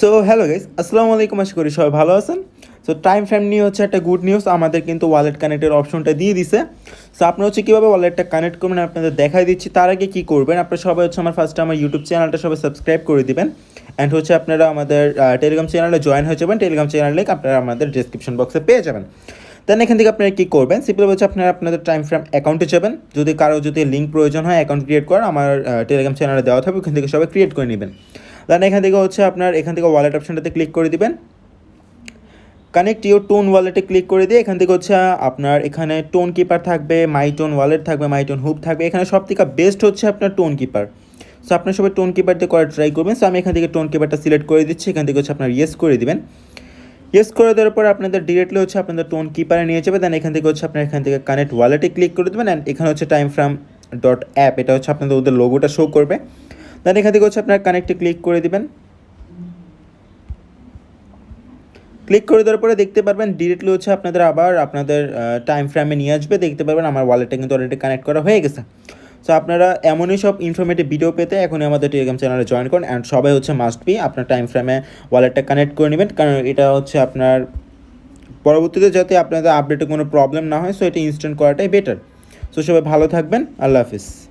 So hello guys আসসালামু আলাইকুম, আশা করি সবাই ভালো আছেন। সো টাইম ফ্রেম নিয়ে হচ্ছে একটা গুড নিউজ আমাদের কিন্তু ওয়ালেট কানেক্টের অপশনটা দিয়ে দিছে। সো আপনারা হচ্ছে কীভাবে ওয়ালেটটা কানেক্ট করবেন আপনাদের দেখাই দিচ্ছি, তার আগে কী করবেন, আপনারা সবাই হচ্ছে আমার ফার্স্টে আমার ইউটিউব চ্যানেলটা সবাই সাবস্ক্রাইব করে দিবেন। অ্যান্ড হচ্ছে আপনারা আমাদের টেলিগ্রাম চ্যানেলে জয়েন হয়ে যাবেন টেলিগ্রাম চ্যানেল লিঙ্ক আপনারা আমাদের ডিসক্রিপশন বক্সে পেয়ে যাবেন। দেন এখান থেকে আপনারা কী করবেন সিম্পল হচ্ছে আপনারা আপনাদের টাইম ফ্রেম অ্যাকাউন্টে যাবেন। যদি কারও যদি লিঙ্ক প্রয়োজন হয় অ্যাকাউন্ট ক্রিয়েট করার, আমার টেলিগ্রাম চ্যানেলে দেওয়া থাকবে, ওখান থেকে সবাই ক্রিয়েট করে নেবেন। দেন এখান থেকে হচ্ছে আপনার, এখান থেকে ওয়ালেট অপশানটাতে ক্লিক করে দিবেন। কানেক্ট ইউর টোন ওয়ালেটে ক্লিক করে দিয়ে এখান থেকে হচ্ছে আপনার এখানে টোন কিপার থাকবে মাই টোন ওয়ালেট থাকবে মাই টোন হুপ থাকবে। এখানে সব থেকে বেস্ট হচ্ছে আপনার টোন কিপার সো আপনার সবাই টোন কিপার দিয়ে করার ট্রাই করবেন। সো আমি এখান থেকে টোন কিপারটা সিলেক্ট করে দিচ্ছি। এখান থেকে হচ্ছে আপনার ইয়েস করে দিবেন। ইয়েস করে দেওয়ার পর আপনাদের ডিরেক্টলি হচ্ছে আপনাদের টোন কিপারে নিয়ে যাবে। দেন এখান থেকে হচ্ছে আপনার এখান থেকে কানেক্ট ওয়ালেটে ক্লিক করে দেবেন। অ্যান্ড এখানে হচ্ছে টাইম ফ্রাম ডট অ্যাপ এটা হচ্ছে আপনাদের ওদের লোগোটা শো করবে। দেন এখান থেকে হচ্ছে আপনার কানেক্টে ক্লিক করে দিবেন। ক্লিক করে দেওয়ার পরে দেখতে পারবেন ডিরেক্টলি হচ্ছে আপনাদের আবার আপনাদের টাইম ফ্রেমে নিয়ে আসবে। দেখতে পারবেন আমার ওয়ালেটটা কিন্তু অলরেডি কানেক্ট করা হয়ে গেছে। সো আপনারা এমনই সব ইনফরমেটিভ ভিডিও পেতে এখনই আমাদের টেলিগ্রাম চ্যানেলে জয়েন করুন। অ্যান্ড সবাই হচ্ছে মাস্ট বি আপনার টাইম ফ্রেমে ওয়ালেটটা কানেক্ট করে নেবেন। কারণ এটা হচ্ছে আপনার পরবর্তীতে যাতে আপনাদের আপডেটে কোনো প্রবলেম না হয় সো এটা ইনস্ট্যান্ট করাটাই বেটার সো সবাই ভালো থাকবেন। আল্লাহ হাফিজ।